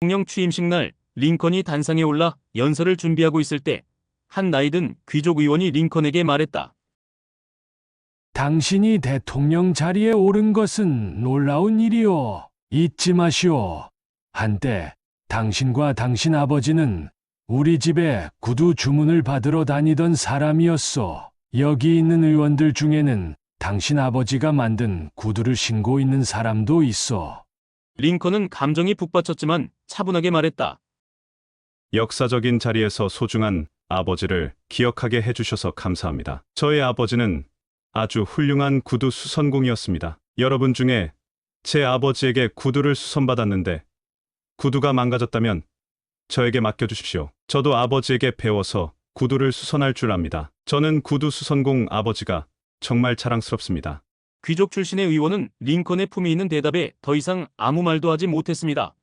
대통령 취임식 날 링컨이 단상에 올라 연설을 준비하고 있을 때 한 나이든 귀족 의원이 링컨에게 말했다. 당신이 대통령 자리에 오른 것은 놀라운 일이오. 잊지 마시오. 한때 당신과 당신 아버지는 우리 집에 구두 주문을 받으러 다니던 사람이었소. 여기 있는 의원들 중에는 당신 아버지가 만든 구두를 신고 있는 사람도 있어. 링컨은 감정이 북받쳤지만 차분하게 말했다. 역사적인 자리에서 소중한 아버지를 기억하게 해주셔서 감사합니다. 저의 아버지는 아주 훌륭한 구두 수선공이었습니다. 여러분 중에 제 아버지에게 구두를 수선받았는데 구두가 망가졌다면 저에게 맡겨주십시오. 저도 아버지에게 배워서 구두를 수선할 줄 압니다. 저는 구두 수선공 아버지가 정말 자랑스럽습니다. 귀족 출신의 의원은 링컨의 품위 있는 대답에 더 이상 아무 말도 하지 못했습니다.